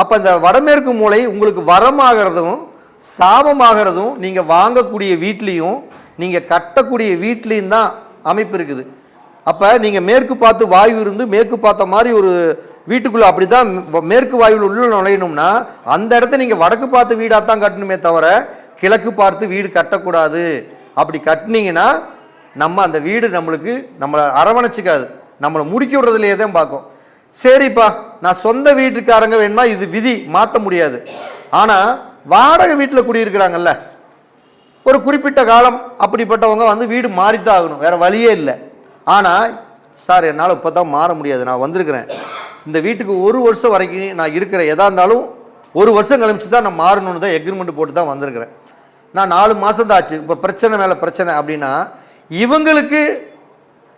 அப்போ இந்த வடமேற்கு மூலை உங்களுக்கு வரமாகிறதும் சாபமாகிறதும் நீங்கள் வாங்கக்கூடிய வீட்லேயும் நீங்கள் கட்டக்கூடிய வீட்லேயும் தான் அமைப்பு இருக்குது. அப்போ நீங்கள் மேற்கு பார்த்து வாயு இருந்து மேற்கு பார்த்த மாதிரி ஒரு வீட்டுக்குள்ளே அப்படி தான் மேற்கு வாயுவில் உள்ள நுழையணும்னா அந்த இடத்த நீங்கள் வடக்கு பார்த்து வீடாக தான் கட்டணுமே தவிர கிழக்கு பார்த்து வீடு கட்டக்கூடாது. அப்படி கட்டினீங்கன்னா நம்ம அந்த வீடு நம்மளுக்கு நம்மளை அரவணைச்சிக்காது. நம்மளை முடிக்க விடுறதுலையே தான் பார்க்கும். சரிப்பா நான் சொந்த வீட்டுக்காரங்க வேணுமா? இது விதி மாற்ற முடியாது. ஆனால் வாடகை வீட்டில் குடியிருக்கிறாங்கல்ல ஒரு குறிப்பிட்ட காலம் அப்படிப்பட்டவங்க வந்து வீடு மாறித்தான் ஆகணும் வேறு வழியே இல்லை. ஆனால் சார் என்னால் இப்போ தான் மாற முடியாது நான் வந்திருக்கிறேன். இந்த வீட்டுக்கு ஒரு வருஷம் வரைக்கும் நான் இருக்கிறேன் எதாக இருந்தாலும் ஒரு வருஷம் கழிச்சு தான் நான் மாறணும்னு தான் எக்ரிமெண்ட் போட்டு தான் வந்திருக்கிறேன். நான் நாலு மாதம் தான் ஆச்சு இப்போ பிரச்சனை மேலே பிரச்சனை அப்படின்னா இவங்களுக்கு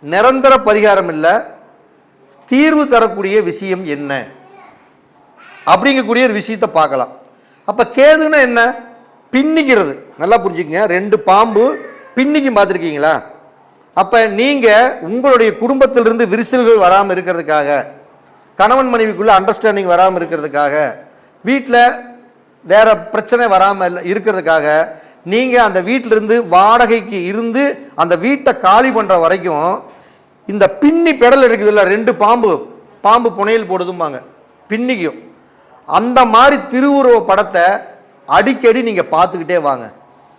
நிரந்தர பரிகாரம் இல்லை தீர்வு தரக்கூடிய விஷயம் என்ன? அப்படிங்கக்கூடிய ஒரு விஷயத்தை பார்க்கலாம். அப்போ கேதுன்னா என்ன? பின்னிக்கிறது. நல்லா புரிஞ்சுக்கங்க. ரெண்டு பாம்பு பின்னிக்கும் பார்த்துருக்கீங்களா? அப்போ நீங்கள் உங்களுடைய குடும்பத்திலிருந்து விரிசல்கள் வராமல் இருக்கிறதுக்காக கணவன் மனைவிக்குள்ளே அண்டர்ஸ்டாண்டிங் வராமல் இருக்கிறதுக்காக வீட்டில் வேறு பிரச்சனை வராமல் இருக்கிறதுக்காக நீங்கள் அந்த வீட்டிலிருந்து வாடகைக்கு இருந்து அந்த வீட்டை காலி பண்ணுற வரைக்கும் இந்த பின்னி பெடல் இருக்குதுல்ல ரெண்டு பாம்பு பாம்பு புனையல் போடுதும்பாங்க பின்னிக்கும். அந்த மாதிரி திருவுருவ படத்தை அடிக்கடி நீங்கள் பார்த்துக்கிட்டே வாங்க.